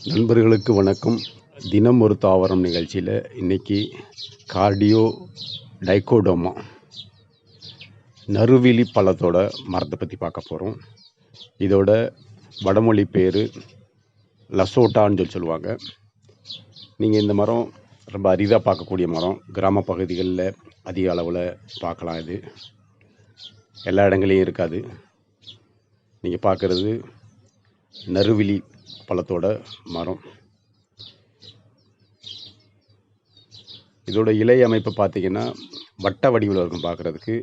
நண்பர்களுக்கு வணக்கம். தினம் ஒரு தாவரம் நிகழ்ச்சியில் இன்னைக்கு கார்டியோ டைகோடோமா. நறுவிலி பழத்தோட மரத்தை பற்றி பார்க்க போகிறோம் இதோட வடமொழி பேர் லசோட்டான்னு சொல்லி சொல்லுவாங்க. நீங்கள் இந்த மரம் ரொம்ப அரிதாக பார்க்கக்கூடிய மரம். கிராம பகுதிகளில் அதிக அளவில் பார்க்கலாம் இது. எல்லா இடங்களையும் இருக்காது. நீங்கள் பார்க்குறது நறுவிலி பழத்தோட மரம். இதோட இலை அமைப்பு பார்த்தீங்கன்னா வட்ட வடிவில் இருக்கும் பார்க்குறதுக்கு.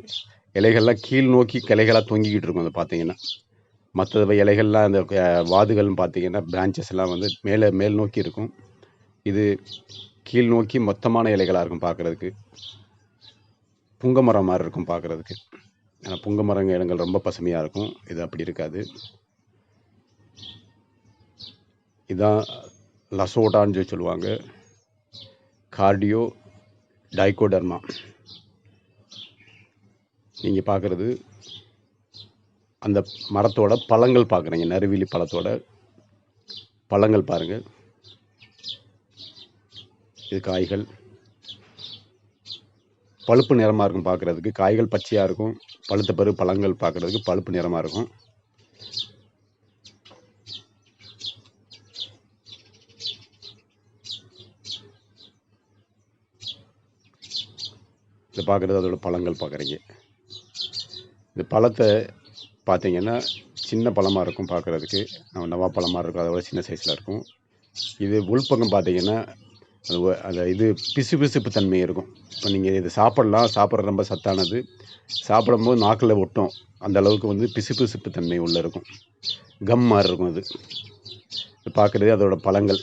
இலைகள்லாம் கீழ் நோக்கி கிளைகளாக தொங்கிக்கிட்டு இருக்கும் அதை பார்த்தீங்கன்னா. மற்ற இலைகள்லாம் அந்த வாதுகள்னு பார்த்தீங்கன்னா பிரான்ச்சஸ் எல்லாம் வந்து மேலே மேல் நோக்கி இருக்கும். இது கீழ் நோக்கி மொத்தமான இலைகளாக இருக்கும் பார்க்குறதுக்கு. புங்க மரம் மாதிரி இருக்கும் பார்க்குறதுக்கு. ஏன்னா புங்க மரங்க இடங்கள் ரொம்ப பசுமையாக இருக்கும். இது அப்படி இருக்காது. இதான் லசோட்டான்னு சொல்லி சொல்லுவாங்க. கார்டியோ டைகோடர்மா. நீங்கள் பார்க்குறது அந்த மரத்தோட பழங்கள் பார்க்குறீங்க நறுவிலி பழத்தோட பழங்கள் பாருங்கள் இது காய்கள். பழுப்பு நிறமாக இருக்கும் பார்க்குறதுக்கு காய்கள் பச்சையாக இருக்கும். பழுத்த பிறகு பழங்கள் பார்க்குறதுக்கு பழுப்பு நிறமாக இருக்கும். இது பார்க்குறது அதோட பழங்கள் பார்க்குறீங்க. இந்த பழத்தை பார்த்தீங்கன்னா சின்ன பழமாக இருக்கும் பார்க்குறதுக்கு. நம்ம நவா பழமாக இருக்கும் அதோட சின்ன சைஸில் இருக்கும். இது உள்பக்கம் பார்த்தீங்கன்னா அது அந்த இது பிசு பிசுப்பு தன்மை இருக்கும். இப்போ நீங்கள் இது சாப்பிட்லாம் சாப்பிட்ற ரொம்ப சத்தானது. சாப்பிடும்போது நாக்கில் ஒட்டும். அந்த அளவுக்கு வந்து பிசு பிசுப்பு தன்மை உள்ளே இருக்கும். கம் மாதிரி இருக்கும் அது. இது பார்க்குறது அதோடய பழங்கள்.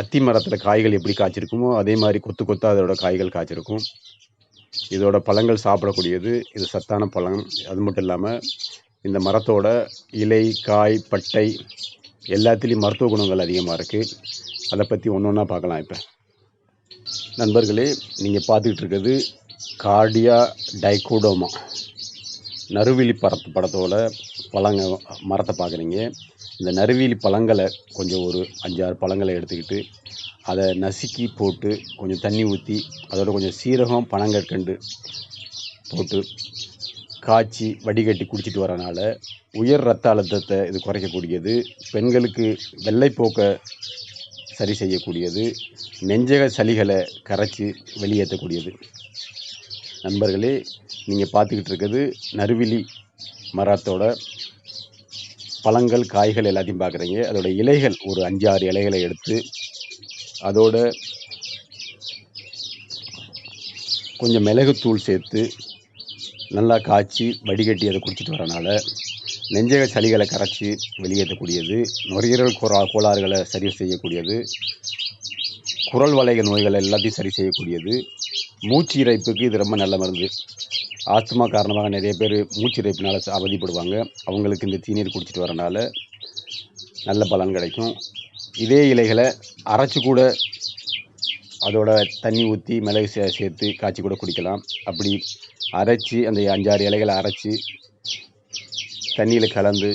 அத்தி மரத்தில் காய்கள் எப்படி காய்ச்சிருக்குமோ அதே மாதிரி கொத்து கொத்தாக அதோட காய்கள் காய்ச்சிருக்கும். இதோட பழங்கள் சாப்பிடக்கூடியது. இது சத்தான பழம். அது மட்டும் இல்லாமல் இந்த மரத்தோட இலை காய் பட்டை எல்லாத்துலேயும் மருத்துவ குணங்கள் அதிகமாக இருக்குது அதை பற்றி ஒன்று ஒன்றா பார்க்கலாம் இப்போ. நண்பர்களே நீங்கள் பார்த்துக்கிட்டு இருக்கிறது கார்டியா டைகோடோமா. நறுவிலி படத்து படத்தோட பழங்க மரத்தை பார்க்குறீங்க. இந்த நறுவிலி பழங்களை கொஞ்சம் ஒரு அஞ்சாறு பழங்களை எடுத்துக்கிட்டு அதை நசுக்கி போட்டு கொஞ்சம் தண்ணி ஊற்றி அதோட கொஞ்சம் சீரகம் பனங்கற்கண்டு போட்டு காய்ச்சி வடிகட்டி குடிச்சிட்டு வரனால உயர் ரத்த அழுத்தத்தை இது குறைக்கக்கூடியது. பெண்களுக்கு வெள்ளைப்போக்கை சரி செய்யக்கூடியது. நெஞ்சக சளிகளை கரைச்சி வெளியேற்றக்கூடியது. நண்பர்களே நீங்கள் பார்த்துக்கிட்டு இருக்கிறது நறுவிலி மரத்தோட பழங்கள் காய்கள் எல்லாத்தையும் பார்க்குறீங்க. அதோட இலைகள் ஒரு அஞ்சு ஆறு இலைகளை எடுத்து அதோட கொஞ்சம் மிளகுத்தூள் சேர்த்து நல்லா காய்ச்சி வடிகட்டி அதை குடிச்சிட்டு வரனால நெஞ்சக சளிகளை கரைச்சி வெளியேற்றக்கூடியது நுரையீரல் கோரா கோளாறுகளை சரி செய்யக்கூடியது குரல் வளைக நோய்கள் எல்லாத்தையும் சரி செய்யக்கூடியது மூச்சு இறைப்புக்கு இது ரொம்ப நல்ல மருந்து. ஆஸ்துமா காரணமாக நிறைய பேர் மூச்சு இறைப்பினால் அவதிப்படுவாங்க. அவங்களுக்கு இந்த தீநீர் குடிச்சிட்டு வரனால நல்ல பலன் கிடைக்கும். இதே இலைகளை அரைச்சி கூட அதோட தண்ணி ஊற்றி மிளகு சே சேர்த்து காய்ச்சி கூட குடிக்கலாம். அப்படி அரைச்சி அந்த அஞ்சாறு இலைகளை அரைச்சி தண்ணியில் கலந்து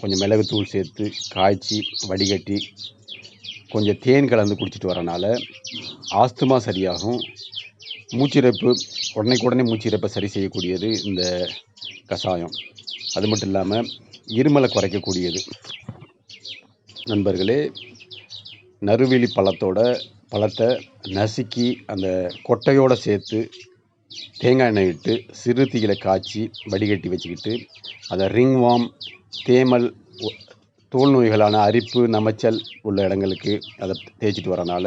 கொஞ்சம் மிளகு தூள் சேர்த்து காய்ச்சி வடிகட்டி கொஞ்சம் தேன் கலந்து குடிச்சிட்டு வரனால ஆஸ்துமா சரியாகும். மூச்சிறைப்பு உடனேக்குடனே மூச்சிறைப்பை சரி செய்யக்கூடியது இந்த கஷாயம். அது மட்டும் இல்லாமல் இருமலை குறைக்கக்கூடியது. நண்பர்களே நறுவெளி பழத்தோட பழத்தை நசுக்கி அந்த கொட்டையோடு சேர்த்து தேங்காய் எண்ணெய் இட்டு சிறு தீயில காய்ச்சி வடிகட்டி வச்சுக்கிட்டு அதை ரிங்வாம் தேமல் தோல் நோய்களான அரிப்பு நமைச்சல் உள்ள இடங்களுக்கு அதை தேய்ச்சிட்டு வரனால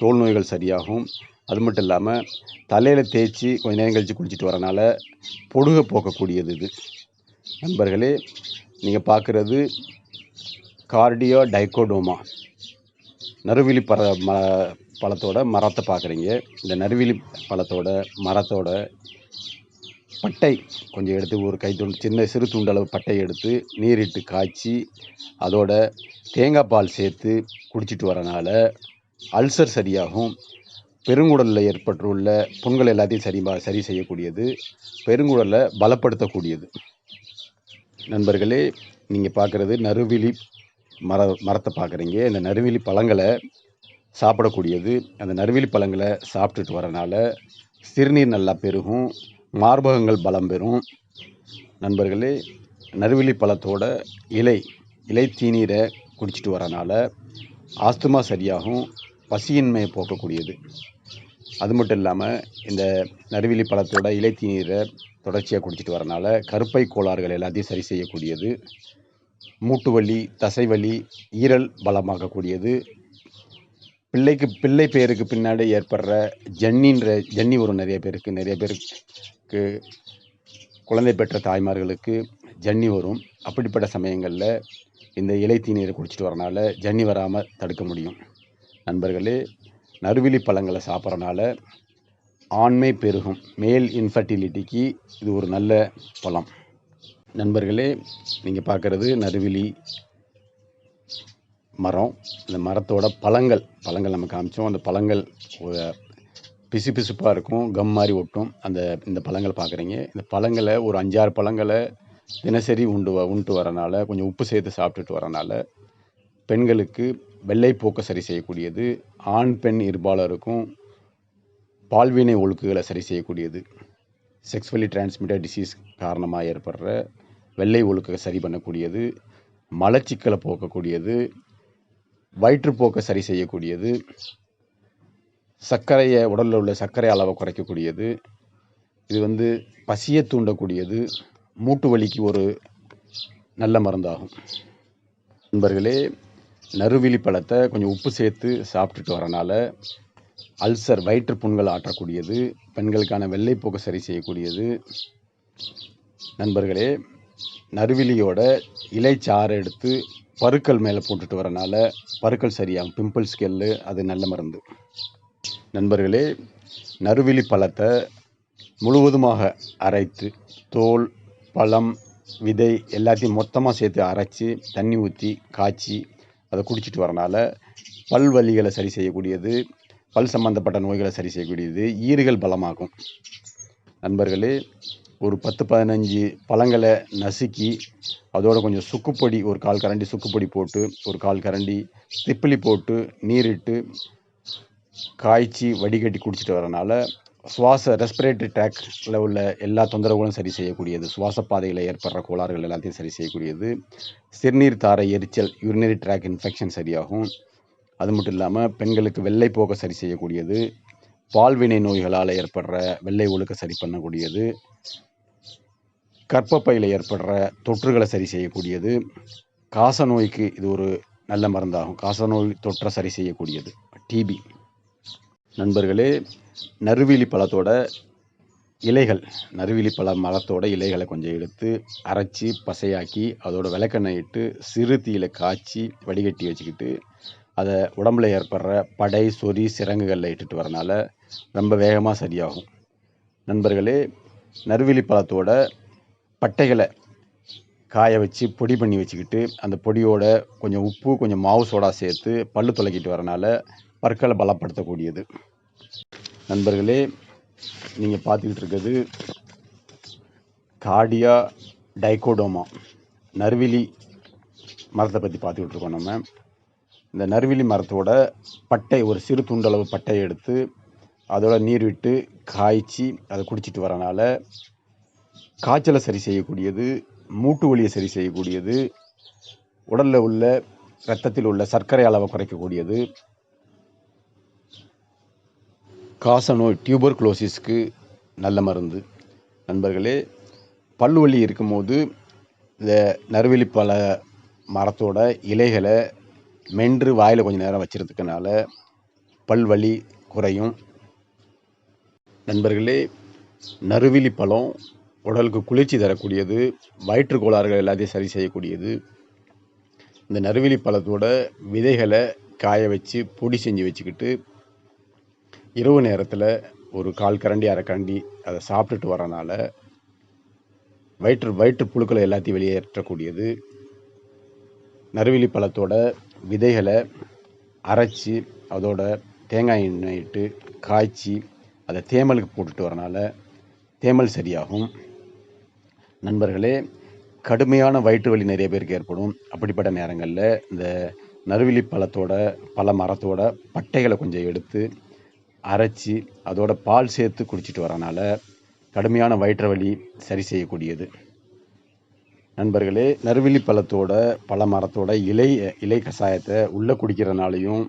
தோல் நோய்கள் சரியாகும். அது மட்டும் இல்லாமல் தலையில் தேய்ச்சி கொஞ்சம் நேரம் கழித்து குளிச்சுட்டு வரனால பொடுகை போக்கக்கூடியது இது. நண்பர்களே நீங்கள் பார்க்குறது கார்டியோ டைகோடோமா? நறுவிலி பற ம பழத்தோட மரத்தை பார்க்குறீங்க இந்த நறுவிலி பழத்தோட மரத்தோட பட்டை கொஞ்சம் எடுத்து ஒரு கை துண்டு சின்ன சிறு துண்டளவு பட்டை எடுத்து நீரிட்டு காய்ச்சி அதோட தேங்காய் பால் சேர்த்து குடிச்சிட்டு வரனால அல்சர் சரியாகும். பெருங்குடலில் ஏற்பட்டுள்ள புண்கள் எல்லாத்தையும் சரி சரி செய்யக்கூடியது பெருங்குடலை பலப்படுத்தக்கூடியது. நண்பர்களே நீங்கள் பார்க்குறது நறுவிழி மர மரத்தை பார்க்குறீங்க இந்த நறுவிலி பழங்களை சாப்பிடக்கூடியது. அந்த நறுவிலி பழங்களை சாப்பிட்டுட்டு வரனால சிறுநீர் நல்லா பெருகும் மார்பகங்கள் பலம் பெறும். நண்பர்களே நறுவிலி பழத்தோட இலை இலை தீநீரை குடிச்சிட்டு வரனால ஆஸ்துமா சரியாகும் பசியின்மையை போக்கக்கூடியது. அது மட்டும் இல்லாமல் இந்த நறுவிலி பழத்தோட இலை நீரை தொடர்ச்சியாக குடிச்சிட்டு வரனால கருப்பை கோளாறுகள் எல்லாத்தையும் சரி செய்யக்கூடியது. மூட்டு வலி தசைவலி ஈரல் பலமாக்கக்கூடியது பிள்ளைக்கு பிள்ளை பேருக்கு பின்னாடி ஏற்படுற ஜன்னின்ற ஜன்னி வரும் நிறைய பேருக்கு நிறைய பேருக்கு குழந்தை பெற்ற தாய்மார்களுக்கு ஜன்னி வரும் அப்படிப்பட்ட சமயங்களில் இந்த இலை தீநீரை குடிச்சிட்டு வரனால ஜன்னி வராமல் தடுக்க முடியும். நண்பர்களே நறுவிலி பழங்களை சாப்பிட்றனால ஆண்மை பெருகும். மேல் இன்ஃபர்டிலிட்டிக்கு இது ஒரு நல்ல பழம். நண்பர்களே நீங்கள் பார்க்குறது நறுவிலி மரம். இந்த மரத்தோட பழங்கள் பழங்கள் நம்ம காமிச்சோம். அந்த பழங்கள் பிசு பிசுப்பாக இருக்கும் கம் மாதிரி ஒட்டும். அந்த இந்த பழங்கள் பார்க்குறீங்க. இந்த பழங்களை ஒரு அஞ்சாறு பழங்களை தினசரி உண்டு வ உண்டு வரனால கொஞ்சம் உப்பு சேர்த்து சாப்பிட்டுட்டு வரனால பெண்களுக்கு வெள்ளைப்போக்கை சரி செய்யக்கூடியது ஆண் பெண் இருபாலருக்கும் பால்வினை ஒழுக்குகளை சரி செய்யக்கூடியது. செக்ஸ்வலி டிரான்ஸ்மிட்டட் டிசீஸ் காரணமாக ஏற்படுற வெள்ளை ஒழுக்கை சரி பண்ணக்கூடியது. மலச்சிக்கலை போக்கக்கூடியது. வயிற்றுப்போக்கை சரி செய்யக்கூடியது. சர்க்கரையை உடலில் உள்ள சர்க்கரை அளவை குறைக்கக்கூடியது. இது வந்து பசியை தூண்டக்கூடியது. மூட்டு வலிக்கு ஒரு நல்ல மருந்தாகும். நண்பர்களே நறுவிலி பழத்தை கொஞ்சம் உப்பு சேர்த்து சாப்பிட்டுட்டு வரனால அல்சர் வயிற்று புண்கள் ஆற்றக்கூடியது பெண்களுக்கான வெள்ளைப்போக்கு சரி செய்யக்கூடியது. நண்பர்களே நறுவிலியோட இலைச்சாறு எடுத்து பருக்கள் மேலே போட்டுட்டு வரனால பருக்கள் சரியாகும். பிம்பிள்ஸ் கெல்லு அது நல்ல மருந்து. நண்பர்களே நறுவிலி பழத்தை முழுவதுமாக அரைத்து தோல் பழம் விதை எல்லாத்தையும் மொத்தமாக சேர்த்து அரைச்சி தண்ணி ஊற்றி காய்ச்சி அதை குடிச்சிட்டு வரனால பல் வலிகளை சரி செய்யக்கூடியது பல் சம்பந்தப்பட்ட நோய்களை சரி செய்யக்கூடியது ஈறுகள் பலமாகும். நண்பர்களே ஒரு பத்து பதினஞ்சு பழங்களை நசுக்கி அதோட கொஞ்சம் சுக்குப்பொடி ஒரு கால் கரண்டி சுக்குப்பொடி போட்டு ஒரு கால் கரண்டி திப்பிலி போட்டு நீரிட்டு காய்ச்சி வடிகட்டி குடிச்சிட்டு வரனால சுவாச ரெஸ்பிரேட்டரி ட்ராக்டில் உள்ள எல்லா தொந்தரவுகளும் சரி செய்யக்கூடியது. சுவாச பாதையில் ஏற்படுற கோளாறுகள் எல்லாத்தையும் சரி செய்யக்கூடியது. சிறுநீர் தாரை எரிச்சல் யூரினரி ட்ராக் இன்ஃபெக்ஷன் சரியாகும். அது மட்டும் இல்லாமல் பெண்களுக்கு வெள்ளை போக்க சரி செய்யக்கூடியது. பால்வினை நோய்களால் ஏற்படுற வெள்ளை ஒழுக்க சரி பண்ணக்கூடியது. கற்பப்பையில் ஏற்படுற தொற்றுகளை சரி செய்யக்கூடியது. காச நோய்க்கு இது ஒரு நல்ல மருந்தாகும். காச நோய் தொற்றை சரி செய்யக்கூடியது. டிபி நண்பர்களே நறுவிலி பழத்தோட இலைகள் நறுவிலி பழ மரத்தோட இலைகளை கொஞ்சம் எடுத்து அரைச்சி பசையாக்கி அதோட விளக்கெண்ணெய் இட்டு சிறு தீயில காய்ச்சி வடிகட்டி வச்சுக்கிட்டு அதை உடம்புல ஏற்படுற படை சொறி சிரங்குகளில் இட்டுட்டு வரனால ரொம்ப வேகமாக சரியாகும். நண்பர்களே நறுவிலி பழத்தோட பட்டைகளை காய வச்சு பொடி பண்ணி வச்சுக்கிட்டு அந்த பொடியோட கொஞ்சம் உப்பு கொஞ்சம் மாவு சோடா சேர்த்து பல்லு துளக்கிட்டு வரனால பற்களை பலப்படுத்தக்கூடியது. நண்பர்களே நீங்கள் பார்த்துக்கிட்டு இருக்கிறது கார்டியா டைகோடோமா. நர்விலி மரத்தை பற்றி பார்த்துக்கிட்டு இருக்கோம் நம்ம. இந்த நறுவிலி மரத்தோட பட்டை ஒரு சிறு துண்டளவு பட்டையை எடுத்து அதோட நீர் விட்டு காய்ச்சி அதை குடிச்சிட்டு வரனால காய்ச்சலை சரி செய்யக்கூடியது மூட்டு வலியை சரி செய்யக்கூடியது உடலில் உள்ள இரத்தத்தில் உள்ள சர்க்கரை அளவை குறைக்கக்கூடியது காசநோய் டியூபர் குளோசிஸ்க்கு நல்ல மருந்து. நண்பர்களே பல்வலி இருக்கும்போது இந்த நறுவெளி மரத்தோட இலைகளை மென்று வாயில் கொஞ்சம் நேரம் வச்சுருதுக்கனால பல்வலி குறையும். நண்பர்களே நறுவிலி பழம் உடலுக்கு குளிர்ச்சி தரக்கூடியது வயிற்று கோளாறுகள் எல்லாத்தையும் சரி செய்யக்கூடியது. இந்த நறுவிலி பழத்தோட விதைகளை காய வச்சு பொடி செஞ்சு வச்சுக்கிட்டு இரவு நேரத்தில் ஒரு கால் கரண்டி அரை கரண்டி அதை சாப்பிட்டுட்டு வரனால வயிற்று வயிற்று புழுக்களை எல்லாத்தையும் வெளியேற்றக்கூடியது. நறுவிலி பழத்தோட விதைகளை அரைச்சி அதோட தேங்காய் எண்ணெய் இட்டு காய்ச்சி அதை தேமலுக்கு போட்டுட்டு வரனால தேமல் சரியாகும். நண்பர்களே கடுமையான வயிற்று வலி நிறைய பேருக்கு ஏற்படும். அப்படிப்பட்ட நேரங்களில் இந்த நறுவிலி பழத்தோட பல மரத்தோட பட்டைகளை கொஞ்சம் எடுத்து அரைச்சி அதோட பால் சேர்த்து குடிச்சிட்டு வரனால கடுமையான வயிற்று வலி சரி செய்யக்கூடியது. நண்பர்களே நறுவிலி பழத்தோட பழ மரத்தோட இலை இலை கஷாயத்தை உள்ளே குடிக்கிறனாலையும்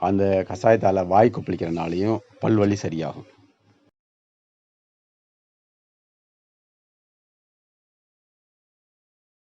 அந்த கஷாயத்தால் வாய் கொப்பளிக்கிறனாலையும் பல்வலி சரியாகும்.